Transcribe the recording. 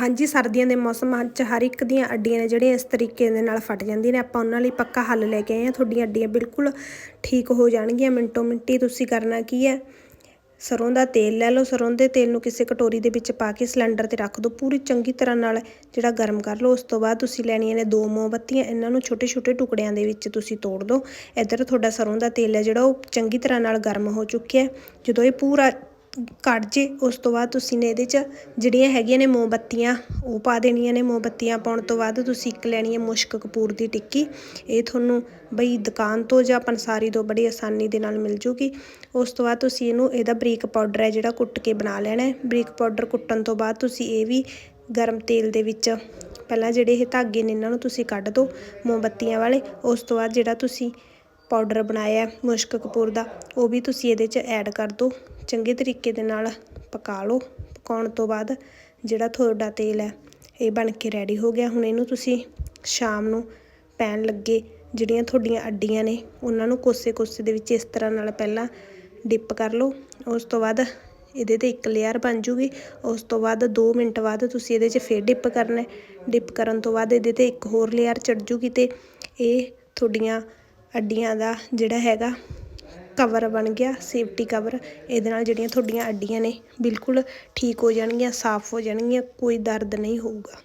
ਹਾਂਜੀ, ਸਰਦੀਆਂ ਦੇ ਮੌਸਮ 'ਚ ਹਰ ਇੱਕ ਦੀਆਂ ਅੱਡੀਆਂ ਨੇ ਜਿਹੜੀਆਂ ਇਸ ਤਰੀਕੇ ਦੇ ਨਾਲ ਫਟ ਜਾਂਦੀਆਂ ਨੇ। ਆਪਾਂ ਉਹਨਾਂ ਲਈ ਪੱਕਾ ਹੱਲ ਲੈ ਕੇ ਆਏ ਹਾਂ। ਤੁਹਾਡੀਆਂ ਅੱਡੀਆਂ ਬਿਲਕੁਲ ਠੀਕ ਹੋ ਜਾਣਗੀਆਂ। ਮਿੰਟੋ ਮਿੰਟੀ ਤੁਸੀਂ ਕਰਨਾ ਕੀ ਹੈ? ਸਰੋਂ ਦਾ ਤੇਲ ਲੈ ਲਓ। ਸਰੋਂ ਦੇ ਤੇਲ ਨੂੰ ਕਿਸੇ ਕਟੋਰੀ ਦੇ ਵਿੱਚ ਪਾ ਕੇ ਸਿਲੰਡਰ ਤੇ ਰੱਖ ਦਿਓ। ਪੂਰੀ ਚੰਗੀ ਤਰ੍ਹਾਂ ਨਾਲ ਜਿਹੜਾ ਗਰਮ ਕਰ ਲਓ। ਉਸ ਤੋਂ ਬਾਅਦ ਤੁਸੀਂ ਲੈਣੀਆਂ ਨੇ ਦੋ ਮੋਮਬੱਤੀਆਂ। ਇਹਨਾਂ ਨੂੰ ਛੋਟੇ ਛੋਟੇ ਟੁਕੜਿਆਂ ਦੇ ਵਿੱਚ ਤੁਸੀਂ ਤੋੜ ਦਿਓ। ਇੱਧਰ ਤੁਹਾਡਾ ਸਰੋਂ ਦਾ ਤੇਲ ਹੈ ਜਿਹੜਾ, ਉਹ ਚੰਗੀ ਤਰ੍ਹਾਂ ਨਾਲ ਗਰਮ ਹੋ ਚੁੱਕਿਆ ਜਦੋਂ ਇਹ ਪੂਰਾ ਕੱਢ ਜੇ, ਉਸ ਤੋਂ ਬਾਅਦ ਤੁਸੀਂ ਨੇ ਇਹਦੇ 'ਚ ਜਿਹੜੀਆਂ ਹੈਗੀਆਂ ਨੇ ਮੋਮਬੱਤੀਆਂ, ਉਹ ਪਾ ਦੇਣੀਆਂ ਨੇ ਮੋਮਬੱਤੀਆਂ ਪਾਉਣ ਤੋਂ ਬਾਅਦ ਤੁਸੀਂ ਇੱਕ ਲੈਣੀ ਹੈ ਮੁਸ਼ਕ ਕਪੂਰ ਦੀ ਟਿੱਕੀ। ਇਹ ਤੁਹਾਨੂੰ ਬਈ ਦੁਕਾਨ ਤੋਂ ਜਾਂ ਪੰਸਾਰੀ ਤੋਂ ਬੜੀ ਆਸਾਨੀ ਦੇ ਨਾਲ ਮਿਲ ਜੂਗੀ। ਉਸ ਤੋਂ ਬਾਅਦ ਤੁਸੀਂ ਇਹਨੂੰ, ਇਹਦਾ ਬਰੀਕ ਪਾਊਡਰ ਹੈ ਜਿਹੜਾ ਕੁੱਟ ਕੇ ਬਣਾ ਲੈਣਾ ਹੈ। ਬਰੀਕ ਪਾਊਡਰ ਕੁੱਟਣ ਤੋਂ ਬਾਅਦ ਤੁਸੀਂ ਇਹ ਵੀ ਗਰਮ ਤੇਲ ਦੇ ਵਿੱਚ, ਪਹਿਲਾਂ ਜਿਹੜੇ ਇਹ ਧਾਗੇ ਨੇ ਇਹਨਾਂ ਨੂੰ ਤੁਸੀਂ ਕੱਢ ਦਿਓ ਮੋਮਬੱਤੀਆਂ ਵਾਲੇ। ਉਸ ਤੋਂ ਬਾਅਦ ਜਿਹੜਾ ਤੁਸੀਂ ਪਾਊਡਰ ਬਣਾਇਆ ਮੁਸ਼ਕ ਕਪੂਰ ਦਾ, ਉਹ ਵੀ ਤੁਸੀਂ ਇਹਦੇ 'ਚ ਐਡ ਕਰ ਦਿਓ। ਚੰਗੇ ਤਰੀਕੇ ਦੇ ਨਾਲ ਪਕਾ ਲਓ। ਪਕਾਉਣ ਤੋਂ ਬਾਅਦ ਜਿਹੜਾ ਤੁਹਾਡਾ ਤੇਲ ਹੈ, ਇਹ ਬਣ ਕੇ ਰੈਡੀ ਹੋ ਗਿਆ। ਹੁਣ ਇਹਨੂੰ ਤੁਸੀਂ ਸ਼ਾਮ ਨੂੰ ਪੈਣ ਲੱਗੇ ਜਿਹੜੀਆਂ ਤੁਹਾਡੀਆਂ ਅੱਡੀਆਂ ਨੇ, ਉਹਨਾਂ ਨੂੰ ਕੋਸੇ ਕੋਸੇ ਦੇ ਵਿੱਚ ਇਸ ਤਰ੍ਹਾਂ ਨਾਲ ਪਹਿਲਾਂ ਡਿਪ ਕਰ ਲਓ। ਉਸ ਤੋਂ ਬਾਅਦ ਇਹਦੇ ਤੇ ਇੱਕ ਲੇਅਰ ਬਣ ਜੂਗੀ। ਉਸ ਤੋਂ ਬਾਅਦ 2 ਮਿੰਟ ਬਾਅਦ ਤੁਸੀਂ ਇਹਦੇ 'ਚ ਫੇਰ ਡਿਪ ਕਰਨਾ ਡਿਪ ਕਰਨ ਤੋਂ ਬਾਅਦ ਇਹਦੇ ਤੇ ਇੱਕ ਹੋਰ ਲੇਅਰ ਚੜ ਜੂਗੀ ਤੇ ਇਹ ਤੁਹਾਡੀਆਂ ਅੱਡੀਆਂ ਦਾ ਜਿਹੜਾ ਹੈਗਾ ਕਵਰ ਬਣ ਗਿਆ ਸੇਫਟੀ ਕਵਰ ਇਹਦੇ ਨਾਲ ਜਿਹੜੀਆਂ ਤੁਹਾਡੀਆਂ ਅੱਡੀਆਂ ਨੇ, ਬਿਲਕੁਲ ਠੀਕ ਹੋ ਜਾਣਗੀਆਂ, ਸਾਫ਼ ਹੋ ਜਾਣਗੀਆਂ, ਕੋਈ ਦਰਦ ਨਹੀਂ ਹੋਊਗਾ।